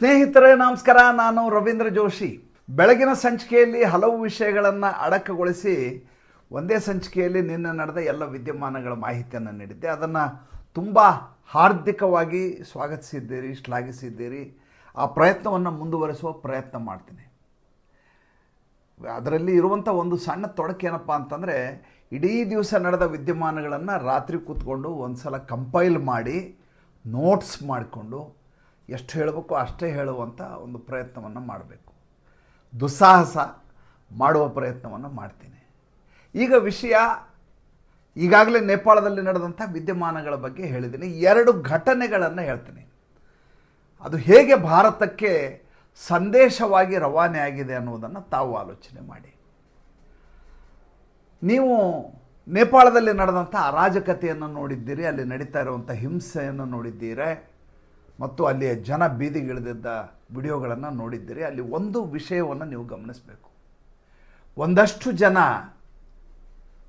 ಸ್ನೇಹಿತರೇ, ನಮಸ್ಕಾರ. ನಾನು ರವೀಂದ್ರ ಜೋಶಿ. ಬೆಳಗಿನ ಸಂಚಿಕೆಯಲ್ಲಿ ಹಲವು ವಿಷಯಗಳನ್ನು ಅಡಕಗೊಳಿಸಿ ಒಂದೇ ಸಂಚಿಕೆಯಲ್ಲಿ ನಿನ್ನೆ ನಡೆದ ಎಲ್ಲ ವಿದ್ಯಮಾನಗಳ ಮಾಹಿತಿಯನ್ನು ನೀಡಿದ್ದೆ. ಅದನ್ನು ತುಂಬ ಹಾರ್ದಿಕವಾಗಿ ಸ್ವಾಗತಿಸಿದ್ದೀರಿ, ಶ್ಲಾಘಿಸಿದ್ದೀರಿ. ಆ ಪ್ರಯತ್ನವನ್ನು ಮುಂದುವರಿಸುವ ಪ್ರಯತ್ನ ಮಾಡ್ತೀನಿ. ಅದರಲ್ಲಿ ಇರುವಂಥ ಒಂದು ಸಣ್ಣ ತೊಡಕೆ ಏನಪ್ಪ ಅಂತಂದರೆ, ಇಡೀ ದಿವಸ ನಡೆದ ವಿದ್ಯಮಾನಗಳನ್ನು ರಾತ್ರಿ ಕೂತ್ಕೊಂಡು ಒಂದು ಸಲ ಕಂಪೈಲ್ ಮಾಡಿ, ನೋಟ್ಸ್ ಮಾಡಿಕೊಂಡು ಎಷ್ಟು ಹೇಳಬೇಕು ಅಷ್ಟೇ ಹೇಳುವಂಥ ಒಂದು ಪ್ರಯತ್ನವನ್ನು ಮಾಡಬೇಕು. ದುಸ್ಸಾಹಸ ಮಾಡುವ ಪ್ರಯತ್ನವನ್ನು ಮಾಡ್ತೀನಿ. ಈಗ ವಿಷಯ ಈಗಾಗಲೇ ನೇಪಾಳದಲ್ಲಿ ನಡೆದಂಥ ವಿದ್ಯಮಾನಗಳ ಬಗ್ಗೆ ಹೇಳಿದ್ದೀನಿ. ಎರಡು ಘಟನೆಗಳನ್ನು ಹೇಳ್ತೀನಿ. ಅದು ಹೇಗೆ ಭಾರತಕ್ಕೆ ಸಂದೇಶವಾಗಿ ರವಾನೆ ಆಗಿದೆ ಅನ್ನುವುದನ್ನು ತಾವು ಆಲೋಚನೆ ಮಾಡಿ. ನೀವು ನೇಪಾಳದಲ್ಲಿ ನಡೆದಂಥ ಅರಾಜಕತೆಯನ್ನು ನೋಡಿದ್ದೀರಿ, ಅಲ್ಲಿ ನಡೀತಾ ಇರುವಂಥ ಹಿಂಸೆಯನ್ನು ನೋಡಿದ್ದೀರಿ. ಮತ್ತು ಅಲ್ಲಿಯ ಜನ ಬೀದಿಗಿಳಿದಿದ್ದ ವಿಡಿಯೋಗಳನ್ನು ನೋಡಿದ್ದೀರಿ. ಅಲ್ಲಿ ಒಂದು ವಿಷಯವನ್ನು ನೀವು ಗಮನಿಸಬೇಕು. ಒಂದಷ್ಟು ಜನ,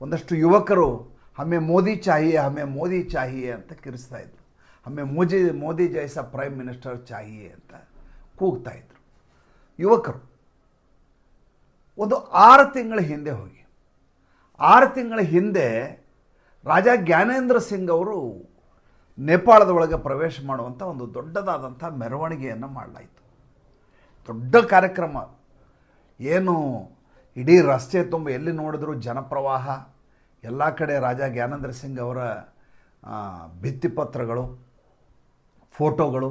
ಒಂದಷ್ಟು ಯುವಕರು, ಹಮ್ಮೆ ಮೋದಿ ಚಾಹಿಯೆ, ಹಮ್ಮೆ ಮೋದಿ ಚಾಹಿಯೆ ಅಂತ ಕಿರಿಸ್ತಾ ಇದ್ರು. ಹಮ್ಮೆ ಮೋದಿ ಮೋದಿ ಜೈಸ ಪ್ರೈಮ್ ಮಿನಿಸ್ಟರ್ ಚಾಹಿಯೆ ಅಂತ ಕೂಗ್ತಾ ಇದ್ರು. ಯುವಕರು, ಒಂದು ಆರು ತಿಂಗಳ ಹಿಂದೆ ಹೋಗಿ. ಆರು ತಿಂಗಳ ಹಿಂದೆ ರಾಜ ಜ್ಞಾನೇಂದ್ರ ಸಿಂಗ್ ಅವರು ನೇಪಾಳದ ಒಳಗೆ ಪ್ರವೇಶ ಮಾಡುವಂಥ ಒಂದು ದೊಡ್ಡದಾದಂಥ ಮೆರವಣಿಗೆಯನ್ನು ಮಾಡಲಾಯಿತು. ದೊಡ್ಡ ಕಾರ್ಯಕ್ರಮ. ಏನು ಇಡೀ ರಸ್ತೆ ತುಂಬ ಎಲ್ಲಿ ನೋಡಿದ್ರು ಜನಪ್ರವಾಹ, ಎಲ್ಲ ಕಡೆ ರಾಜ ಜ್ಞಾನೇಂದ್ರ ಸಿಂಗ್ ಅವರ ಭಿತ್ತಿಪತ್ರಗಳು, ಫೋಟೋಗಳು.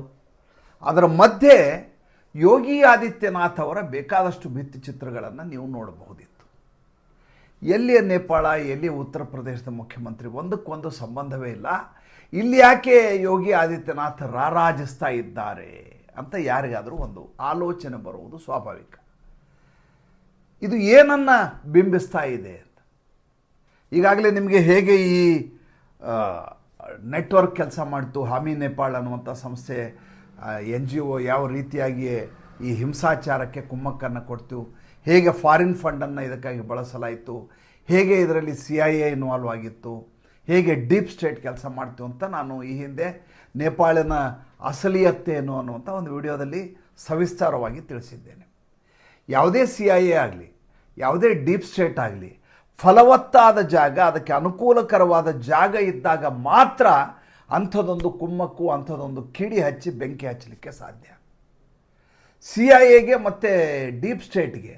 ಅದರ ಮಧ್ಯೆ ಯೋಗಿ ಆದಿತ್ಯನಾಥ್ ಅವರ ಬೇಕಾದಷ್ಟು ಭಿತ್ತಿಚಿತ್ರಗಳನ್ನು ನೀವು ನೋಡಬಹುದಿತ್ತು. ಎಲ್ಲಿಯ ನೇಪಾಳ ಎಲ್ಲಿ ಉತ್ತರ ಪ್ರದೇಶದ ಮುಖ್ಯಮಂತ್ರಿ, ಒಂದಕ್ಕೊಂದು ಸಂಬಂಧವೇ ಇಲ್ಲ. ಇಲ್ಲಿ ಯಾಕೆ ಯೋಗಿ ಆದಿತ್ಯನಾಥ್ ರಾರಾಜಿಸ್ತಾ ಇದ್ದಾರೆ ಅಂತ ಯಾರಿಗಾದರೂ ಒಂದು ಆಲೋಚನೆ ಬರುವುದು ಸ್ವಾಭಾವಿಕ. ಇದು ಏನನ್ನ ಬಿಂಬಿಸ್ತಾ ಇದೆ ಅಂತ. ಈಗಾಗಲೇ ನಿಮಗೆ ಹೇಗೆ ಈ ನೆಟ್ವರ್ಕ್ ಕೆಲಸ ಮಾಡ್ತು, ಹಾಮಿ ನೇಪಾಳ್ ಅನ್ನುವಂಥ ಸಂಸ್ಥೆ ಎನ್ ಜಿ ಒ ಯಾವ ರೀತಿಯಾಗಿ ಈ ಹಿಂಸಾಚಾರಕ್ಕೆ ಕುಮ್ಮಕ್ಕನ್ನು ಕೊಡ್ತು, ಹೇಗೆ ಫಾರಿನ್ ಫಂಡನ್ನು ಇದಕ್ಕಾಗಿ ಬಳಸಲಾಯಿತು, ಹೇಗೆ ಇದರಲ್ಲಿ ಸಿ ಐ ಎ ಇನ್ವಾಲ್ವ್ ಆಗಿತ್ತು ಹೇಗೆ ಡೀಪ್ ಸ್ಟೇಟ್ ಕೆಲಸ ಮಾಡ್ತು ಅಂತ ನಾನು ಈ ಹಿಂದೆ ನೇಪಾಳಿನ ಅಸಲಿಯತ್ತೇನು ಅನ್ನುವಂಥ ಒಂದು ವಿಡಿಯೋದಲ್ಲಿ ಸವಿಸ್ತಾರವಾಗಿ ತಿಳಿಸಿದ್ದೇನೆ. ಯಾವುದೇ ಸಿ ಐ ಎ ಆಗಲಿ, ಯಾವುದೇ ಡೀಪ್ ಸ್ಟೇಟ್ ಆಗಲಿ, ಫಲವತ್ತಾದ ಜಾಗ, ಅದಕ್ಕೆ ಅನುಕೂಲಕರವಾದ ಜಾಗ ಇದ್ದಾಗ ಮಾತ್ರ ಅಂಥದ್ದೊಂದು ಕುಮ್ಮಕ್ಕು ಅಂಥದ್ದೊಂದು ಕಿಡಿ ಹಚ್ಚಿ ಬೆಂಕಿ ಹಚ್ಚಲಿಕ್ಕೆ ಸಾಧ್ಯ. ಸಿ ಐ ಎಗೆ ಮತ್ತು ಡೀಪ್ ಸ್ಟೇಟ್ಗೆ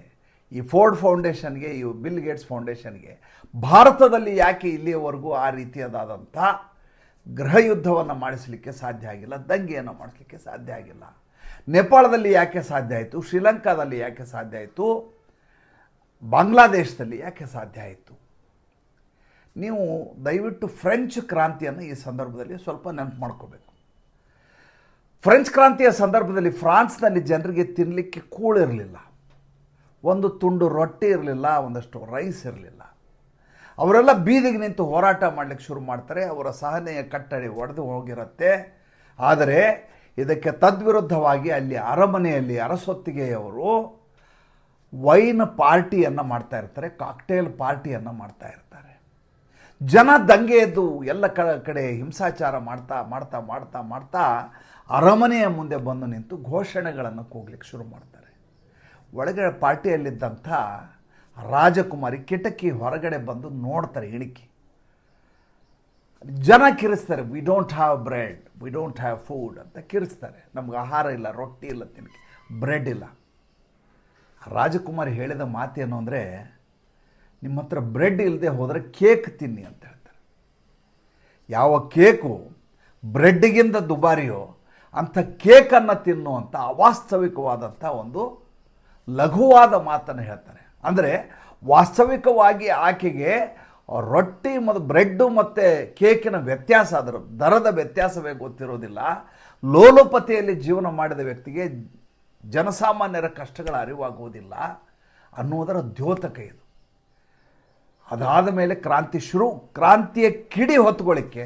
ಈ ಫೋರ್ಡ್ ಫೌಂಡೇಶನ್ಗೆ ಈ ಬಿಲ್ ಗೇಟ್ಸ್ ಫೌಂಡೇಶನ್ಗೆ ಭಾರತದಲ್ಲಿ ಯಾಕೆ ಇಲ್ಲಿಯವರೆಗೂ ಆ ರೀತಿಯಾದಂಥ ಗೃಹ ಯುದ್ಧವನ್ನು ಮಾಡಿಸಲಿಕ್ಕೆ ಸಾಧ್ಯ ಆಗಿಲ್ಲ, ದಂಗೆಯನ್ನು ಮಾಡಿಸಲಿಕ್ಕೆ ಸಾಧ್ಯ ಆಗಿಲ್ಲ. ನೇಪಾಳದಲ್ಲಿ ಯಾಕೆ ಸಾಧ್ಯ ಆಯಿತು? ಶ್ರೀಲಂಕಾದಲ್ಲಿ ಯಾಕೆ ಸಾಧ್ಯ ಆಯಿತು? ಬಾಂಗ್ಲಾದೇಶದಲ್ಲಿ ಯಾಕೆ ಸಾಧ್ಯ ಆಯಿತು? ನೀವು ದಯವಿಟ್ಟು ಫ್ರೆಂಚ್ ಕ್ರಾಂತಿಯನ್ನು ಈ ಸಂದರ್ಭದಲ್ಲಿ ಸ್ವಲ್ಪ ನೆನಪು ಮಾಡ್ಕೋಬೇಕು. ಫ್ರೆಂಚ್ ಕ್ರಾಂತಿಯ ಸಂದರ್ಭದಲ್ಲಿ ಫ್ರಾನ್ಸ್ನಲ್ಲಿ ಜನರಿಗೆ ತಿನ್ನಲಿಕ್ಕೆ ಕೂಳಿರಲಿಲ್ಲ. ಒಂದು ತುಂಡು ರೊಟ್ಟಿ ಇರಲಿಲ್ಲ, ಒಂದಷ್ಟು ರೈಸ್ ಇರಲಿಲ್ಲ. ಅವರೆಲ್ಲ ಬೀದಿಗೆ ನಿಂತು ಹೋರಾಟ ಮಾಡಲಿಕ್ಕೆ ಶುರು ಮಾಡ್ತಾರೆ. ಅವರ ಸಹನೆಯ ಕಟ್ಟಡಿ ಒಡೆದು ಹೋಗಿರುತ್ತೆ. ಆದರೆ ಇದಕ್ಕೆ ತದ್ವಿರುದ್ಧವಾಗಿ ಅಲ್ಲಿ ಅರಮನೆಯಲ್ಲಿ ಅರಸೊತ್ತಿಗೆಯವರು ವೈನ್ ಪಾರ್ಟಿಯನ್ನು ಮಾಡ್ತಾ ಇರ್ತಾರೆ, ಕಾಕ್ಟೇಲ್ ಪಾರ್ಟಿಯನ್ನು ಮಾಡ್ತಾ ಇರ್ತಾರೆ. ಜನ ದಂಗೆ ಎಲ್ಲ ಕ, ಕಡೆ ಹಿಂಸಾಚಾರ ಮಾಡ್ತಾ ಮಾಡ್ತಾ ಮಾಡ್ತಾ ಮಾಡ್ತಾ ಅರಮನೆಯ ಮುಂದೆ ಬಂದು ನಿಂತು ಘೋಷಣೆಗಳನ್ನು ಕೂಗ್ಲಿಕ್ಕೆ ಶುರು ಮಾಡ್ತಾರೆ. ಒಳಗಡೆ ಪಾರ್ಟಿಯಲ್ಲಿದ್ದಂಥ ರಾಜಕುಮಾರಿ ಕಿಟಕಿ ಹೊರಗಡೆ ಬಂದು ನೋಡ್ತಾರೆ ಇಣಿಕಿ ಜನ ಕಿರಿಸ್ತಾರೆ we don't have bread we don't have food ಅಂತ ಕಿರಿಸ್ತಾರೆ. ನಮ್ಗೆ ಆಹಾರ ಇಲ್ಲ, ರೊಟ್ಟಿ ಇಲ್ಲ ತಿನ್ನಕ್ಕೆ ಬ್ರೆಡ್ ಇಲ್ಲ. ರಾಜಕುಮಾರಿ ಹೇಳಿದ ಮಾತೇನು ಅಂದರೆ, ನಿಮ್ಮ ಹತ್ರ ಬ್ರೆಡ್ ಇಲ್ಲದೆ ಹೋದರೆ ಕೇಕ್ ತಿನ್ನಿ ಅಂತ ಹೇಳ್ತಾರೆ. ಯಾವ ಕೇಕು ಬ್ರೆಡ್ಗಿಂತ ದುಬಾರಿಯೋ, ಅಂಥ ಕೇಕನ್ನು ತಿನ್ನುವಂಥ ಅವಾಸ್ತವಿಕವಾದಂಥ ಒಂದು ಲಘುವಾದ ಮಾತನ್ನು ಹೇಳ್ತಾರೆ. ಅಂದರೆ ವಾಸ್ತವಿಕವಾಗಿ ಆಕೆಗೆ ರೊಟ್ಟಿ ಮತ್ತು ಬ್ರೆಡ್ಡು ಮತ್ತು ಕೇಕಿನ ವ್ಯತ್ಯಾಸ ಅದರ ದರದ ವ್ಯತ್ಯಾಸವೇ ಗೊತ್ತಿರೋದಿಲ್ಲ. ಲೋಲೋಪತಿಯಲ್ಲಿ ಜೀವನ ಮಾಡಿದ ವ್ಯಕ್ತಿಗೆ ಜನಸಾಮಾನ್ಯರ ಕಷ್ಟಗಳ ಅರಿವಾಗುವುದಿಲ್ಲ ಅನ್ನುವುದರ ದ್ಯೋತಕ ಇದು. ಅದಾದ ಮೇಲೆ ಕ್ರಾಂತಿ ಶುರು, ಕ್ರಾಂತಿಯ ಕಿಡಿ ಹೊತ್ತುಕೊಳ್ಳಿಕ್ಕೆ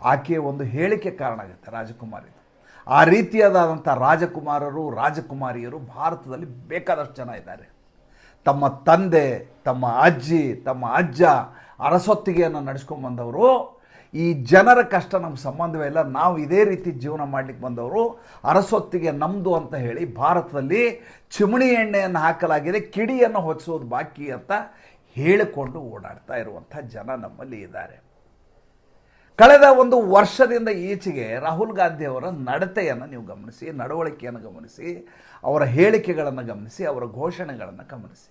ಆಕೆಯ ಒಂದು ಹೇಳಿಕೆ ಕಾರಣ ಆಗುತ್ತೆ ರಾಜಕುಮಾರಿ. ಆ ರೀತಿಯಾದಂಥ ರಾಜಕುಮಾರರು, ರಾಜಕುಮಾರಿಯರು ಭಾರತದಲ್ಲಿ ಬೇಕಾದಷ್ಟು ಜನ ಇದ್ದಾರೆ. ತಮ್ಮ ತಂದೆ, ತಮ್ಮ ಅಜ್ಜಿ, ತಮ್ಮ ಅಜ್ಜ ಅರಸೊತ್ತಿಗೆಯನ್ನು ನಡೆಸ್ಕೊಂಬಂದವರು ಈ ಜನರ ಕಷ್ಟ ನಮ್ಮ ಸಂಬಂಧವೇ ಇಲ್ಲ, ನಾವು ಇದೇ ರೀತಿ ಜೀವನ ಮಾಡಲಿಕ್ಕೆ ಬಂದವರು. ಅರಸೊತ್ತಿಗೆ ನಮ್ಮದು ಅಂತ ಹೇಳಿ ಭಾರತದಲ್ಲಿ ಚಿಮಣಿ ಎಣ್ಣೆಯನ್ನು ಹಾಕಲಾಗಿದೆ, ಕಿಡಿಯನ್ನು ಹೊಚ್ಚಿಸೋದು ಬಾಕಿ ಅಂತ ಹೇಳಿಕೊಂಡು ಓಡಾಡ್ತಾ ಇರುವಂಥ ಜನ ನಮ್ಮಲ್ಲಿ ಇದ್ದಾರೆ. ಕಳೆದ ಒಂದು ವರ್ಷದಿಂದ ಈಚೆಗೆ ರಾಹುಲ್ ಗಾಂಧಿ ಅವರ ನಡತೆಯನ್ನು ನೀವು ಗಮನಿಸಿ, ನಡವಳಿಕೆಯನ್ನು ಗಮನಿಸಿ, ಅವರ ಹೇಳಿಕೆಗಳನ್ನು ಗಮನಿಸಿ, ಅವರ ಘೋಷಣೆಗಳನ್ನು ಗಮನಿಸಿ.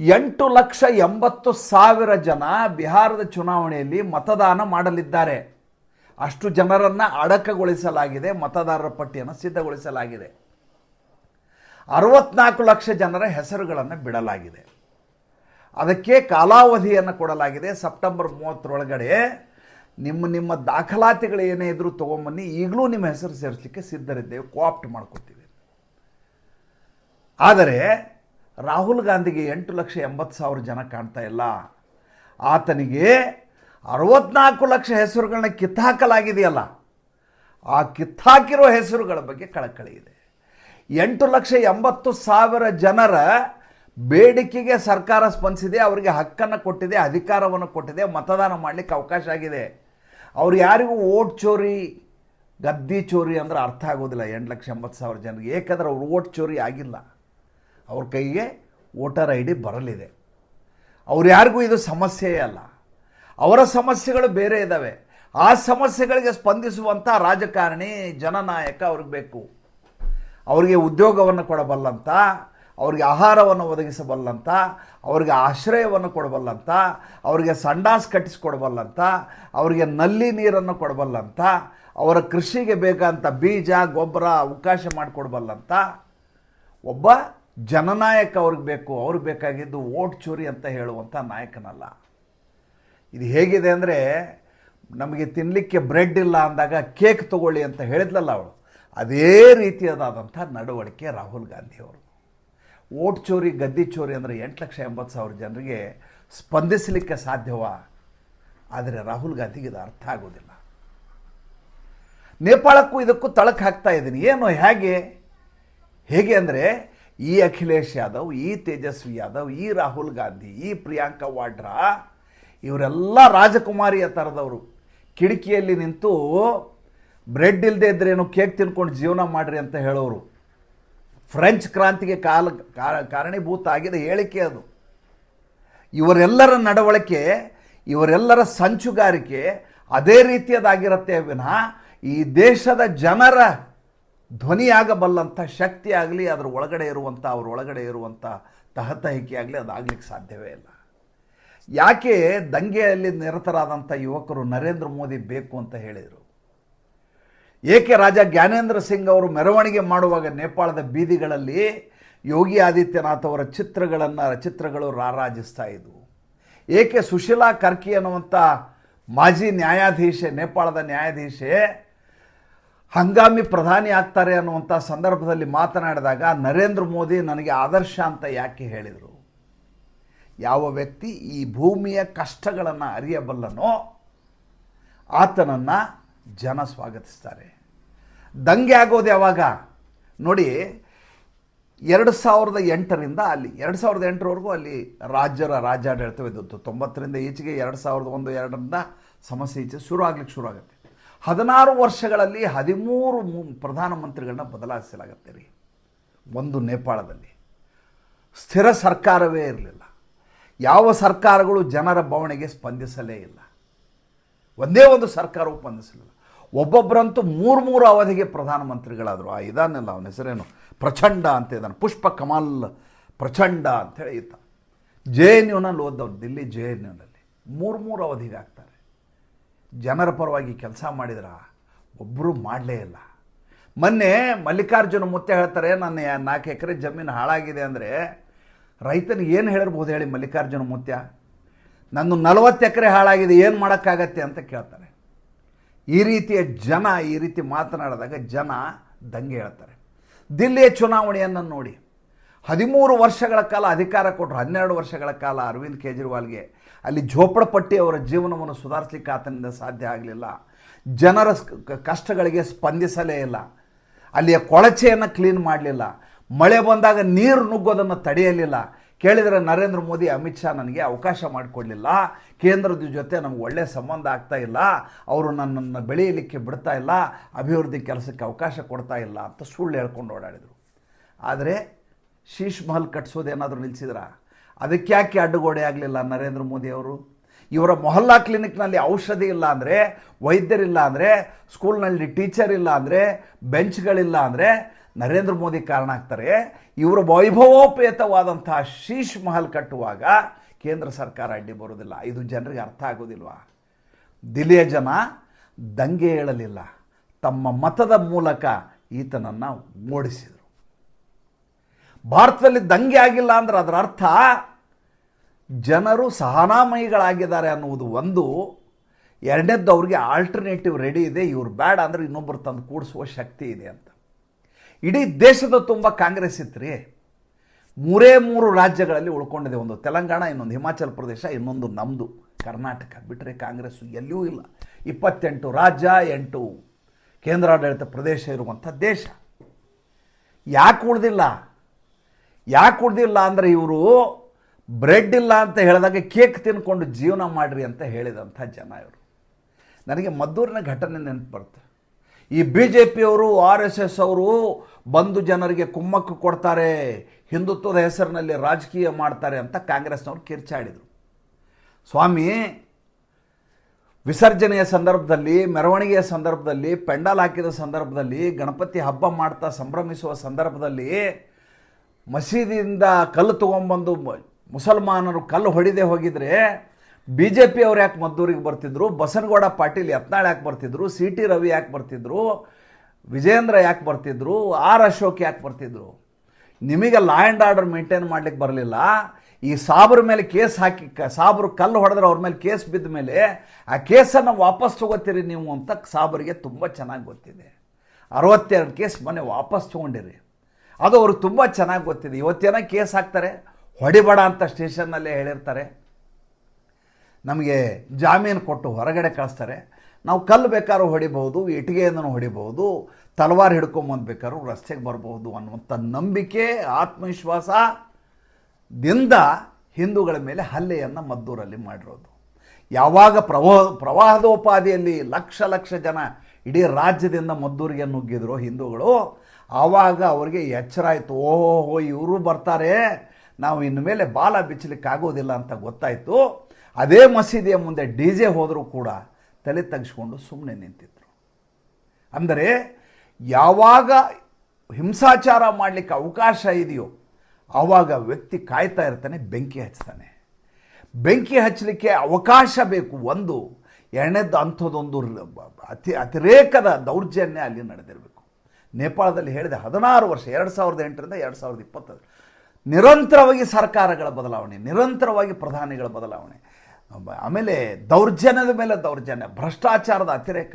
ಎಂಟು ಲಕ್ಷ ಎಂಬತ್ತು ಸಾವಿರ ಜನ ಬಿಹಾರದ ಚುನಾವಣೆಯಲ್ಲಿ ಮತದಾನ ಮಾಡಲಿದ್ದಾರೆ. ಅಷ್ಟು ಜನರನ್ನು ಅಡಕಗೊಳಿಸಲಾಗಿದೆ, ಮತದಾರರ ಪಟ್ಟಿಯನ್ನು ಸಿದ್ಧಗೊಳಿಸಲಾಗಿದೆ. ಅರವತ್ನಾಲ್ಕು ಲಕ್ಷ ಜನರ ಹೆಸರುಗಳನ್ನು ಬಿಡಲಾಗಿದೆ. ಅದಕ್ಕೆ ಕಾಲಾವಧಿಯನ್ನು ಕೊಡಲಾಗಿದೆ. ಸೆಪ್ಟೆಂಬರ್ ಮೂವತ್ತರೊಳಗಡೆ ನಿಮ್ಮ ನಿಮ್ಮ ದಾಖಲಾತಿಗಳು ಏನೇ ಇದ್ರೂ ತೊಗೊಂಬನ್ನಿ. ಈಗಲೂ ನಿಮ್ಮ ಹೆಸರು ಸೇರಿಸಲಿಕ್ಕೆ ಸಿದ್ಧರಿದ್ದೇವೆ. ಕೋಆಪ್ಟ್ ಮಾಡ್ಕೊತೀವಿ. ಆದರೆ ರಾಹುಲ್ ಗಾಂಧಿಗೆ ಎಂಟು ಲಕ್ಷ ಎಂಬತ್ತು ಸಾವಿರ ಜನ ಕಾಣ್ತಾ ಇಲ್ಲ. ಆತನಿಗೆ ಅರವತ್ನಾಲ್ಕು ಲಕ್ಷ ಹೆಸರುಗಳನ್ನ ಕಿತ್ತಾಕಲಾಗಿದೆಯಲ್ಲ. ಆ ಕಿತ್ತಾಕಿರೋ ಹೆಸರುಗಳ ಬಗ್ಗೆ ಕಳಕಳಿ ಇದೆ. ಎಂಟು ಲಕ್ಷ ಎಂಬತ್ತು ಸಾವಿರ ಜನರ ಬೇಡಿಕೆಗೆ ಸರ್ಕಾರ ಸ್ಪಂದಿಸಿದೆ, ಅವರಿಗೆ ಹಕ್ಕನ್ನು ಕೊಟ್ಟಿದೆ, ಅಧಿಕಾರವನ್ನು ಕೊಟ್ಟಿದೆ, ಮತದಾನ ಮಾಡಲಿಕ್ಕೆ ಅವಕಾಶ ಆಗಿದೆ. ಅವ್ರು ಯಾರಿಗೂ ಓಟ್ ಚೋರಿ, ಗದ್ದಿ ಚೋರಿ ಅಂದ್ರೆ ಅರ್ಥ ಆಗೋದಿಲ್ಲ ಎಂಟು ಲಕ್ಷ ಎಂಬತ್ತು ಸಾವಿರ ಜನರಿಗೆ. ಏಕೆಂದರೆ ಅವ್ರು ಓಟ್ ಚೋರಿ ಆಗಿಲ್ಲ. ಅವ್ರ ಕೈಗೆ ವೋಟರ್ ಐ ಡಿ ಬರಲಿದೆ. ಅವ್ರು ಯಾರಿಗೂ ಇದು ಸಮಸ್ಯೆಯೇ ಅಲ್ಲ. ಅವರ ಸಮಸ್ಯೆಗಳು ಬೇರೆ ಇದ್ದಾವೆ ಆ ಸಮಸ್ಯೆಗಳಿಗೆ ಸ್ಪಂದಿಸುವಂಥ ರಾಜಕಾರಣಿ, ಜನನಾಯಕ ಅವ್ರಿಗೆ ಬೇಕು. ಅವರಿಗೆ ಉದ್ಯೋಗವನ್ನು ಕೊಡಬಲ್ಲಂತ ಅವರಿಗೆ ಆಹಾರವನ್ನು ಒದಗಿಸಬಲ್ಲಂತ, ಅವರಿಗೆ ಆಶ್ರಯವನ್ನು ಕೊಡಬಲ್ಲಂತ, ಅವರಿಗೆ ಸಂಡಾಸ್ ಕಟ್ಟಿಸಿಕೊಡಬಲ್ಲಂತ, ಅವರಿಗೆ ನಲ್ಲಿ ನೀರನ್ನು ಕೊಡಬಲ್ಲಂತ, ಅವರ ಕೃಷಿಗೆ ಬೇಕಾದಂಥ ಬೀಜ, ಗೊಬ್ಬರ, ಅವಕಾಶ ಮಾಡಿಕೊಡಬಲ್ಲಂತ, ಒಬ್ಬ ಜನನಾಯಕ ಅವ್ರಿಗೆ ಬೇಕು, ಅವ್ರಿಗೆ ಬೇಕಾಗಿದ್ದು ಓಟ್ ಚೂರಿ ಅಂತ ಹೇಳುವಂಥ ನಾಯಕನಲ್ಲ. ಇದು ಹೇಗಿದೆ ಅಂದರೆ ನಮಗೆ ತಿನ್ನಲಿಕ್ಕೆ ಬ್ರೆಡ್ ಇಲ್ಲ ಅಂದಾಗ ಕೇಕ್ ತಗೊಳ್ಳಿ ಅಂತ ಹೇಳಿದ್ಲಲ್ಲ ಅವಳು. ಅದೇ ರೀತಿಯಾದಂಥ ನಡವಳಿಕೆ ರಾಹುಲ್ ಗಾಂಧಿಯವರು ಓಟ್ ಚೋರಿ, ಗದ್ದಿ ಚೋರಿ ಅಂದರೆ ಎಂಟು ಲಕ್ಷ ಎಂಬತ್ತು ಸಾವಿರ ಜನರಿಗೆ ಸ್ಪಂದಿಸಲಿಕ್ಕೆ ಸಾಧ್ಯವಾ? ಆದರೆ ರಾಹುಲ್ ಗಾಂಧಿಗೆ ಇದು ಅರ್ಥ ಆಗೋದಿಲ್ಲ. ನೇಪಾಳಕ್ಕೂ ಇದಕ್ಕೂ ತಳಕ್ಕೆ ಹಾಕ್ತಾ ಇದ್ದೀನಿ. ಏನು, ಹೇಗೆ? ಹೇಗೆ ಅಂದರೆ, ಈ ಅಖಿಲೇಶ್ ಯಾದವ್, ಈ ತೇಜಸ್ವಿ ಯಾದವ್, ಈ ರಾಹುಲ್ ಗಾಂಧಿ, ಈ ಪ್ರಿಯಾಂಕಾ ವಾಡ್ರಾ, ಇವರೆಲ್ಲ ರಾಜಕುಮಾರಿಯ ಥರದವರು. ಕಿಟಕಿಯಲ್ಲಿ ನಿಂತು ಬ್ರೆಡ್ ಇಲ್ಲದೆ ಇದ್ರೇನು ಕೇಕ್ ತಿನ್ಕೊಂಡು ಜೀವನ ಮಾಡ್ರಿ ಅಂತ ಹೇಳೋರು. ಫ್ರೆಂಚ್ ಕ್ರಾಂತಿಗೆ ಕಾಲ ಕಾರಣೀಭೂತ ಆಗಿದೆ ಹೇಳಿಕೆ ಅದು. ಇವರೆಲ್ಲರ ನಡವಳಿಕೆ, ಇವರೆಲ್ಲರ ಸಂಚುಗಾರಿಕೆ ಅದೇ ರೀತಿಯದಾಗಿರುತ್ತೆ ವಿನಃ ಈ ದೇಶದ ಜನರ ಧ್ವನಿಯಾಗಬಲ್ಲಂಥ ಶಕ್ತಿ ಆಗಲಿ ಅದರ ಒಳಗಡೆ ಇರುವಂಥ, ಅವ್ರ ಒಳಗಡೆ ಇರುವಂಥ ತಹತಹಿಕೆ ಆಗಲಿ ಅದಾಗ್ಲಿಕ್ಕೆ ಸಾಧ್ಯವೇ ಇಲ್ಲ. ಯಾಕೆ ದಂಗೆಯಲ್ಲಿ ನಿರತರಾದಂಥ ಯುವಕರು ನರೇಂದ್ರ ಮೋದಿ ಬೇಕು ಅಂತ ಹೇಳಿದರು? ಏಕೆ ರಾಜ ಜ್ಞಾನೇಂದ್ರ ಸಿಂಗ್ ಅವರು ಮೆರವಣಿಗೆ ಮಾಡುವಾಗ ನೇಪಾಳದ ಬೀದಿಗಳಲ್ಲಿ ಯೋಗಿ ಆದಿತ್ಯನಾಥ್ ಅವರ ಚಿತ್ರಗಳನ್ನು, ಚಿತ್ರಗಳು ರಾರಾಜಿಸ್ತಾ ಇದ್ವು. ಏಕೆ ಸುಶೀಲಾ ಕರ್ಕಿ ಅನ್ನುವಂಥ ಮಾಜಿ ನ್ಯಾಯಾಧೀಶೆ, ನೇಪಾಳದ ನ್ಯಾಯಾಧೀಶೆ ಹಂಗಾಮಿ ಪ್ರಧಾನಿ ಆಗ್ತಾರೆ ಅನ್ನುವಂಥ ಸಂದರ್ಭದಲ್ಲಿ ಮಾತನಾಡಿದಾಗ, ನರೇಂದ್ರ ಮೋದಿ ನನಗೆ ಆದರ್ಶ ಅಂತ ಯಾಕೆ ಹೇಳಿದರು? ಯಾವ ವ್ಯಕ್ತಿ ಈ ಭೂಮಿಯ ಕಷ್ಟಗಳನ್ನು ಅರಿಯಬಲ್ಲನೋ ಆತನನ್ನು ಜನ ಸ್ವಾಗತಿಸ್ತಾರೆ. ದಂಗೆ ಆಗೋದು ಯಾವಾಗ ನೋಡಿ, ಎರಡು ಸಾವಿರದ ಎಂಟರಿಂದ ಅಲ್ಲಿ, ಎರಡು ಸಾವಿರದ ಎಂಟರವರೆಗೂ ಅಲ್ಲಿ ರಾಜ್ಯರ ರಾಜ್ಯಾಡಳಿತವಿದ್ದು ತೊಂಬತ್ತರಿಂದ ಈಚೆಗೆ ಎರಡು ಸಾವಿರದ ಒಂದು, ಎರಡರಿಂದ ಸಮಸ್ಯೆ ಈಚೆ ಶುರು ಆಗ್ಲಿಕ್ಕೆ ಶುರು ಆಗುತ್ತೆ. ಹದಿನಾರು ವರ್ಷಗಳಲ್ಲಿ ಹದಿಮೂರು ಪ್ರಧಾನಮಂತ್ರಿಗಳನ್ನ ಬದಲಾಯಿಸಲಾಗತ್ತೆ ರೀ. ಒಂದು ನೇಪಾಳದಲ್ಲಿ. ಸ್ಥಿರ ಸರ್ಕಾರವೇ ಇರಲಿಲ್ಲ. ಯಾವ ಸರ್ಕಾರಗಳು ಜನರ ಬವಣೆಗೆ ಸ್ಪಂದಿಸಲೇ ಇಲ್ಲ. ಒಂದೇ ಒಂದು ಸರ್ಕಾರವು ಸ್ಪಂದಿಸಲಿಲ್ಲ ಒಬ್ಬೊಬ್ಬರಂತೂ ಮೂರು ಮೂರು ಅವಧಿಗೆ ಪ್ರಧಾನಮಂತ್ರಿಗಳಾದರು. ಆ ಇದಾನೆಲ್ಲ ಅವನ ಹೆಸರೇನು? ಪ್ರಚಂಡ ಅಂತ ಇದ್ದಾನೆ ಪುಷ್ಪ ಕಮಲ್ ಪ್ರಚಂಡ ಅಂತೇಳಿ ಇತ್ತ ಜೆ ಎನ್ ಯುನಲ್ಲಿ ಓದ್ದವ್ರು ದಿಲ್ಲಿ ಜೆ ಎನ್ ಯುನಲ್ಲಿ ಮೂರು ಮೂರು ಅವಧಿಗೆ ಆಗ್ತಾರೆ. ಜನರ ಪರವಾಗಿ ಕೆಲಸ ಮಾಡಿದ್ರ? ಒಬ್ಬರು ಮಾಡಲೇ ಇಲ್ಲ. ಮೊನ್ನೆ ಮಲ್ಲಿಕಾರ್ಜುನ ಮುತ್ತೆ ಹೇಳ್ತಾರೆ, ನನ್ನ ನಾಲ್ಕು ಎಕರೆ ಜಮೀನು ಹಾಳಾಗಿದೆ ಅಂದರೆ ರೈತನಿಗೆ ಏನು ಹೇಳಿರ್ಬೋದು ಹೇಳಿ ಮಲ್ಲಿಕಾರ್ಜುನ ಮುತ್ಯ? ನನ್ನ ನಲವತ್ತು ಎಕರೆ ಹಾಳಾಗಿದೆ, ಏನು ಮಾಡೋಕ್ಕಾಗತ್ತೆ? ಅಂತ ಕೇಳ್ತಾರೆ. ಈ ರೀತಿಯ ಜನ, ಈ ರೀತಿ ಮಾತನಾಡಿದಾಗ ಜನ ದಂಗೆ ಹೇಳ್ತಾರೆ. ದಿಲ್ಲಿಯ ಚುನಾವಣೆಯನ್ನು ನೋಡಿ. ಹದಿಮೂರು ವರ್ಷಗಳ ಕಾಲ ಅಧಿಕಾರ ಕೊಟ್ಟರು ಹನ್ನೆರಡು ವರ್ಷಗಳ ಕಾಲ ಅರವಿಂದ್ ಕೇಜ್ರಿವಾಲ್ಗೆ. ಅಲ್ಲಿ ಝೋಪಡಪಟ್ಟಿ ಅವರ ಜೀವನವನ್ನು ಸುಧಾರಿಸಲಿಕ್ಕೆ ಆತನಿಂದ ಸಾಧ್ಯ ಆಗಲಿಲ್ಲ. ಜನರ ಕಷ್ಟಗಳಿಗೆ ಸ್ಪಂದಿಸಲೇ ಇಲ್ಲ. ಅಲ್ಲಿಯ ಕೊಳಚೆಯನ್ನು ಕ್ಲೀನ್ ಮಾಡಲಿಲ್ಲ. ಮಳೆ ಬಂದಾಗ ನೀರು ನುಗ್ಗೋದನ್ನು ತಡೆಯಲಿಲ್ಲ. ಕೇಳಿದರೆ ನರೇಂದ್ರ ಮೋದಿ, ಅಮಿತ್ ಶಾ ನನಗೆ ಅವಕಾಶ ಮಾಡಿಕೊಡಲಿಲ್ಲ. ಕೇಂದ್ರದ ಜೊತೆ ನಮ್ಗೆ ಒಳ್ಳೆಯ ಸಂಬಂಧ ಆಗ್ತಾ ಇಲ್ಲ. ಅವರು ನನ್ನನ್ನು ಬೆಳೆಯಲಿಕ್ಕೆ ಬಿಡ್ತಾ ಇಲ್ಲ. ಅಭಿವೃದ್ಧಿ ಕೆಲಸಕ್ಕೆ ಅವಕಾಶ ಕೊಡ್ತಾ ಇಲ್ಲ ಅಂತ ಸುಳ್ಳು ಹೇಳ್ಕೊಂಡು ಓಡಾಡಿದರು. ಆದರೆ ಶೀಶ್ ಮಹಲ್ ಕಟ್ಸೋದೇನಾದರೂ ನಿಲ್ಲಿಸಿದ್ರ ಅದಕ್ಕೆ ಯಾಕೆ ಅಡ್ಡಗೋಡೆ ಆಗಲಿಲ್ಲ ನರೇಂದ್ರ ಮೋದಿ ಅವರು? ಇವರ ಮೊಹಲ್ಲಾ ಕ್ಲಿನಿಕ್ನಲ್ಲಿ ಔಷಧಿ ಇಲ್ಲ ಅಂದರೆ, ವೈದ್ಯರಿಲ್ಲ ಅಂದರೆ, ಸ್ಕೂಲ್ನಲ್ಲಿ ಟೀಚರ್ ಇಲ್ಲ ಅಂದರೆ, ಬೆಂಚ್ಗಳಿಲ್ಲ ಅಂದರೆ ನರೇಂದ್ರ ಮೋದಿ ಕಾರಣ ಆಗ್ತಾರೆ. ಇವರ ವೈಭವೋಪೇತವಾದಂತಹ ಶೀಶ್ ಮಹಲ್ ಕಟ್ಟುವಾಗ ಕೇಂದ್ರ ಸರ್ಕಾರ ಅಡ್ಡಿ ಬರೋದಿಲ್ಲ ಇದು ಜನರಿಗೆ ಅರ್ಥ ಆಗೋದಿಲ್ವಾ ದಿಲ್ಲಿಯ ಜನ ದಂಗೆ ಏಳಲಿಲ್ಲ. ತಮ್ಮ ಮತದ ಮೂಲಕ ಈತನನ್ನು ಓಡಿಸಿದರು. ಭಾರತದಲ್ಲಿ ದಂಗೆ ಆಗಿಲ್ಲ ಅಂದ್ರೆ ಅದರ ಅರ್ಥ ಜನರು ಸಹನಾಮಯಿಗಳಾಗಿದ್ದಾರೆ ಅನ್ನುವುದು ಒಂದು. ಎರಡನೇದ್ದು ಅವ್ರಿಗೆ ಆಲ್ಟರ್ನೇಟಿವ್ ರೆಡಿ ಇದೆ. ಇವ್ರು ಬೇಡ ಅಂದರೆ ಇನ್ನೊಬ್ಬರು ತಂದು ಕೂಡಿಸುವ ಶಕ್ತಿ ಇದೆ ಅಂತ. ಇಡೀ ದೇಶದ ತುಂಬ ಕಾಂಗ್ರೆಸ್ ಇತ್ತು ಮೂರೇ ಮೂರು ರಾಜ್ಯಗಳಲ್ಲಿ ಉಳ್ಕೊಂಡಿದೆ ಒಂದು ತೆಲಂಗಾಣ, ಇನ್ನೊಂದು ಹಿಮಾಚಲ ಪ್ರದೇಶ, ಇನ್ನೊಂದು ನಮ್ಮದು ಕರ್ನಾಟಕ. ಬಿಟ್ಟರೆ ಕಾಂಗ್ರೆಸ್ಸು ಎಲ್ಲಿಯೂ ಇಲ್ಲ. ಇಪ್ಪತ್ತೆಂಟು ರಾಜ್ಯ, ಎಂಟು ಕೇಂದ್ರಾಡಳಿತ ಪ್ರದೇಶ ಇರುವಂಥ ದೇಶ. ಯಾಕೆ ಉಳ್ದಿಲ್ಲ? ಯಾಕೆ ಉಳ್ದಿಲ್ಲ ಅಂದರೆ ಇವರು ಬ್ರೆಡ್ ಇಲ್ಲ ಅಂತ ಹೇಳಿದಾಗ ಕೇಕ್ ತಿನ್ಕೊಂಡು ಜೀವನ ಮಾಡಿರಿ ಅಂತ ಹೇಳಿದಂಥ ಜನ ಇವರು. ನನಗೆ ಮದ್ದೂರಿನ ಘಟನೆ ನೆನಪು ಬರುತ್ತೆ. ಈ ಬಿ ಜೆ ಪಿಯವರು ಆರ್ ಎಸ್ ಎಸ್ ಅವರು ಬಂದು ಜನರಿಗೆ ಕುಮ್ಮಕ್ಕು ಕೊಡ್ತಾರೆ, ಹಿಂದುತ್ವದ ಹೆಸರಿನಲ್ಲಿ ರಾಜಕೀಯ ಮಾಡ್ತಾರೆ ಅಂತ ಕಾಂಗ್ರೆಸ್ನವರು ಕಿರ್ಚಾಡಿದರು. ಸ್ವಾಮಿ, ವಿಸರ್ಜನೆಯ ಸಂದರ್ಭದಲ್ಲಿ, ಮೆರವಣಿಗೆಯ ಸಂದರ್ಭದಲ್ಲಿ, ಪೆಂಡಲ್ ಹಾಕಿದ ಸಂದರ್ಭದಲ್ಲಿ, ಗಣಪತಿ ಹಬ್ಬ ಮಾಡ್ತಾ ಸಂಭ್ರಮಿಸುವ ಸಂದರ್ಭದಲ್ಲಿ ಮಸೀದಿಯಿಂದ ಕಲ್ಲು ತೊಗೊಂಬಂದು ಮುಸಲ್ಮಾನರು ಕಲ್ಲು ಹೊಡೆದೇ ಹೋಗಿದ್ರೆ ಬಿ ಜೆ ಪಿ ಅವ್ರು ಯಾಕೆ ಮದ್ದೂರಿಗೆ ಬರ್ತಿದ್ರು? ಬಸನಗೌಡ ಪಾಟೀಲ್ ಯತ್ನಾಳ್ ಯಾಕೆ ಬರ್ತಿದ್ರು? ಸಿ ಟಿ ರವಿ ಯಾಕೆ ಬರ್ತಿದ್ರು? ವಿಜೇಂದ್ರ ಯಾಕೆ ಬರ್ತಿದ್ರು? ಆರ್ ಅಶೋಕ್ ಯಾಕೆ ಬರ್ತಿದ್ರು? ನಿಮಗೆ ಲಾ ಆ್ಯಂಡ್ ಆರ್ಡರ್ ಮೇಂಟೈನ್ ಮಾಡ್ಲಿಕ್ಕೆ ಬರಲಿಲ್ಲ. ಈ ಸಾಬ್ರ ಮೇಲೆ ಕೇಸ್ ಹಾಕಿ, ಕ- ಸಾಬ್ರು ಕಲ್ಲು ಹೊಡೆದ್ರೆ ಅವ್ರ ಮೇಲೆ ಕೇಸ್ ಬಿದ್ದ ಮೇಲೆ ಆ ಕೇಸನ್ನು ವಾಪಸ್ ತಗೋತೀರಿ ನೀವು ಅಂತ ಸಾಬ್ರಿಗೆ ತುಂಬ ಚೆನ್ನಾಗಿ ಗೊತ್ತಿದೆ. ಅರವತ್ತೆರಡು ಕೇಸ್ ಮೊನ್ನೆ ವಾಪಸ್ ತೊಗೊಂಡಿರಿ. ಅದು ಅವ್ರಿಗೆ ತುಂಬ ಚೆನ್ನಾಗಿ ಗೊತ್ತಿದೆ. ಇವತ್ತೇನೋ ಕೇಸ್ ಹಾಕ್ತಾರೆ. ಹೊಡಿಬೇಡ ಅಂತ ಸ್ಟೇಷನ್ನಲ್ಲೇ ಹೇಳಿರ್ತಾರೆ. ನಮಗೆ ಜಾಮೀನು ಕೊಟ್ಟು ಹೊರಗಡೆ ಕಳಿಸ್ತಾರೆ. ನಾವು ಕಲ್ಲು ಬೇಕಾದ್ರೂ ಹೊಡಿಬಹುದು, ಇಟ್ಟಿಗೆಯಿಂದನೂ ಹೊಡಿಬಹುದು, ತಲವಾರು ಹಿಡ್ಕೊಂಬಂದು ಬೇಕಾದ್ರೂ ರಸ್ತೆಗೆ ಬರಬಹುದು ಅನ್ನುವಂಥ ನಂಬಿಕೆ ಆತ್ಮವಿಶ್ವಾಸದಿಂದ ಹಿಂದೂಗಳ ಮೇಲೆ ಹಲ್ಲೆಯನ್ನು ಮದ್ದೂರಲ್ಲಿ ಮಾಡಿರೋದು. ಯಾವಾಗ ಪ್ರವಾಹ ಪ್ರವಾಹದೋಪಾದಿಯಲ್ಲಿ ಲಕ್ಷ ಲಕ್ಷ ಜನ ಇಡೀ ರಾಜ್ಯದಿಂದ ಮದ್ದೂರಿಗೆ ನುಗ್ಗಿದ್ರು ಹಿಂದೂಗಳು, ಆವಾಗ ಅವರಿಗೆ ಎಚ್ಚರ ಆಯಿತು ಓಹೋ ಇವರು ಬರ್ತಾರೆ, ನಾವು ಇನ್ನು ಮೇಲೆ ಬಾಲ ಬಿಚ್ಚಲಿಕ್ಕಾಗೋದಿಲ್ಲ ಅಂತ ಗೊತ್ತಾಯಿತು. ಅದೇ ಮಸೀದಿಯ ಮುಂದೆ ಡಿ ಜೆ ಹೋದರೂ ಕೂಡ ತಲೆ ತಗ್ಸ್ಕೊಂಡು ಸುಮ್ಮನೆ ನಿಂತಿದ್ರು. ಅಂದರೆ ಯಾವಾಗ ಹಿಂಸಾಚಾರ ಮಾಡಲಿಕ್ಕೆ ಅವಕಾಶ ಇದೆಯೋ ಆವಾಗ ವ್ಯಕ್ತಿ ಕಾಯ್ತಾ ಇರ್ತಾನೆ, ಬೆಂಕಿ ಹಚ್ತಾನೆ. ಬೆಂಕಿ ಹಚ್ಚಲಿಕ್ಕೆ ಅವಕಾಶ ಬೇಕು ಒಂದು, ಎರಡನೇದ್ದು ಅಂಥದ್ದೊಂದು ಅತಿ, ಅತಿರೇಕದ ದೌರ್ಜನ್ಯ ಅಲ್ಲಿ ನಡೆದಿರಬೇಕು. ನೇಪಾಳದಲ್ಲಿ ಹೇಳಿದೆ, ಹದಿನಾರು ವರ್ಷ, ಎರಡು ಸಾವಿರದ ಎಂಟರಿಂದ ಎರಡು ಸಾವಿರದ ಇಪ್ಪತ್ತ ನಿರಂತರವಾಗಿ ಸರ್ಕಾರಗಳ ಬದಲಾವಣೆ, ನಿರಂತರವಾಗಿ ಪ್ರಧಾನಿಗಳ ಬದಲಾವಣೆ. ಆಮೇಲೆ ದೌರ್ಜನ್ಯದ ಮೇಲೆ ದೌರ್ಜನ್ಯ, ಭ್ರಷ್ಟಾಚಾರದ ಅತಿರೇಕ.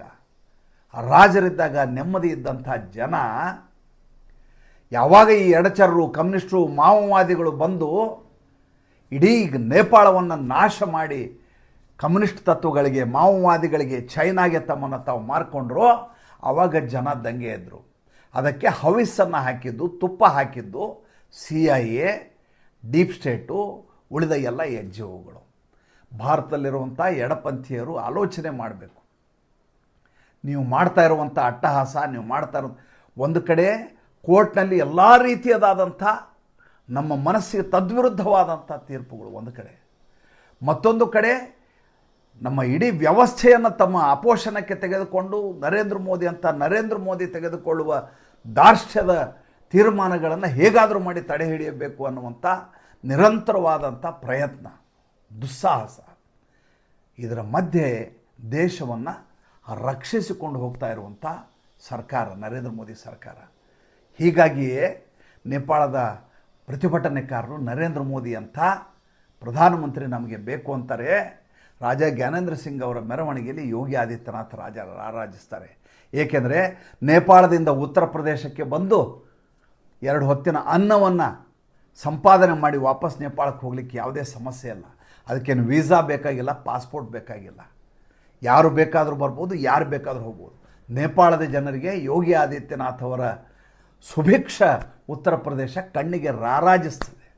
ರಾಜರಿದ್ದಾಗ ನೆಮ್ಮದಿ ಇದ್ದಂಥ ಜನ ಯಾವಾಗ ಈ ಎಡಚರರು, ಕಮ್ಯುನಿಸ್ಟರು, ಮಾವೋವಾದಿಗಳು ಬಂದು ಇಡೀ ನೇಪಾಳವನ್ನು ನಾಶ ಮಾಡಿ ಕಮ್ಯುನಿಸ್ಟ್ ತತ್ವಗಳಿಗೆ, ಮಾವೋವಾದಿಗಳಿಗೆ, ಚೈನಾಗೆ ತಮ್ಮನ್ನು ತಾವು ಮಾರ್ಕೊಂಡ್ರು ಆವಾಗ ಜನ ದಂಗೆ ಇದ್ದರು ಅದಕ್ಕೆ ಹವಿಸ್ಸನ್ನು ಹಾಕಿದ್ದು, ತುಪ್ಪ ಹಾಕಿದ್ದು, C I A, deep state, ಉಳಿದ ಎಲ್ಲ ಎನ್ ಜಿ ಒಗಳು. ಭಾರತದಲ್ಲಿರುವಂಥ ಎಡಪಂಥೀಯರು ಆಲೋಚನೆ ಮಾಡಬೇಕು. ನೀವು ಮಾಡ್ತಾ ಇರುವಂಥ ಅಟ್ಟಹಾಸ, ನೀವು ಮಾಡ್ತಾ ಇರೋ ಒಂದು ಕಡೆ ಕೋರ್ಟ್ನಲ್ಲಿ ಎಲ್ಲ ರೀತಿಯದಾದಂಥ ನಮ್ಮ ಮನಸ್ಸಿಗೆ ತದ್ವಿರುದ್ಧವಾದಂಥ ತೀರ್ಪುಗಳು ಒಂದು ಕಡೆ. ಮತ್ತೊಂದು ಕಡೆ ನಮ್ಮ ಇಡೀ ವ್ಯವಸ್ಥೆಯನ್ನು ತಮ್ಮ ಅಪೋಷಣಕ್ಕೆ ತೆಗೆದುಕೊಂಡು ನರೇಂದ್ರ ಮೋದಿ ಅಂತ ನರೇಂದ್ರ ಮೋದಿ ತೆಗೆದುಕೊಳ್ಳುವ ದಾರ್ಶ್ಯದ ತೀರ್ಮಾನಗಳನ್ನು ಹೇಗಾದರೂ ಮಾಡಿ ತಡೆ ಹಿಡಿಯಬೇಕು ಅನ್ನುವಂಥ ನಿರಂತರವಾದಂಥ ಪ್ರಯತ್ನ. ದುಸ್ಸಾಹಸ. ಇದರ ಮಧ್ಯೆ ದೇಶವನ್ನು ರಕ್ಷಿಸಿಕೊಂಡು ಹೋಗ್ತಾ ಇರುವಂಥ ಸರ್ಕಾರ, ನರೇಂದ್ರ ಮೋದಿ ಸರ್ಕಾರ. ಹೀಗಾಗಿಯೇ ನೇಪಾಳದ ಪ್ರತಿಭಟನೆಕಾರರು ನರೇಂದ್ರ ಮೋದಿ ಅಂತ ಪ್ರಧಾನಮಂತ್ರಿ ನಮಗೆ ಬೇಕು ಅಂತಾರೆ. ರಾಜ ಜ್ಞಾನೇಂದ್ರ ಸಿಂಗ್ ಅವರ ಮೆರವಣಿಗೆಯಲ್ಲಿ ಯೋಗಿ ಆದಿತ್ಯನಾಥ್ ರಾಜ ರಾರಾಜಿಸ್ತಾರೆ. ಏಕೆಂದರೆ ನೇಪಾಳದಿಂದ ಉತ್ತರ ಪ್ರದೇಶಕ್ಕೆ ಬಂದು ಎರಡು ಹೊತ್ತಿನ ಅನ್ನವನ್ನು ಸಂಪಾದನೆ ಮಾಡಿ ವಾಪಸ್ ನೇಪಾಳಕ್ಕೆ ಹೋಗಲಿಕ್ಕೆ ಯಾವುದೇ ಸಮಸ್ಯೆ ಇಲ್ಲ. ಅದಕ್ಕೇನು ವೀಸಾ ಬೇಕಾಗಿಲ್ಲ, ಪಾಸ್ಪೋರ್ಟ್ ಬೇಕಾಗಿಲ್ಲ. ಯಾರು ಬೇಕಾದರೂ ಬರ್ಬೋದು, ಯಾರು ಬೇಕಾದರೂ ಹೋಗ್ಬೋದು. ನೇಪಾಳದ ಜನರಿಗೆ ಯೋಗಿ ಆದಿತ್ಯನಾಥ್ ಅವರ ಸುಭಿಕ್ಷ ಉತ್ತರ ಪ್ರದೇಶ ಕಣ್ಣಿಗೆ ರಾರಾಜಿಸ್ತದೆ.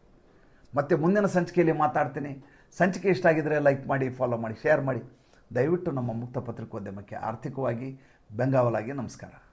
ಮತ್ತೆ ಮುಂದಿನ ಸಂಚಿಕೆಯಲ್ಲಿ ಮಾತಾಡ್ತೀನಿ. ಸಂಚಿಕೆ ಇಷ್ಟ ಆಗಿದ್ರೆ ಲೈಕ್ ಮಾಡಿ, ಫಾಲೋ ಮಾಡಿ, ಶೇರ್ ಮಾಡಿ. ದಯವಿಟ್ಟು ನಮ್ಮ ಮುಕ್ತ ಪತ್ರಿಕೋದ್ಯಮಕ್ಕೆ ಆರ್ಥಿಕವಾಗಿ ಬೆಂಗಾವಲಾಗಿ ನಮಸ್ಕಾರ.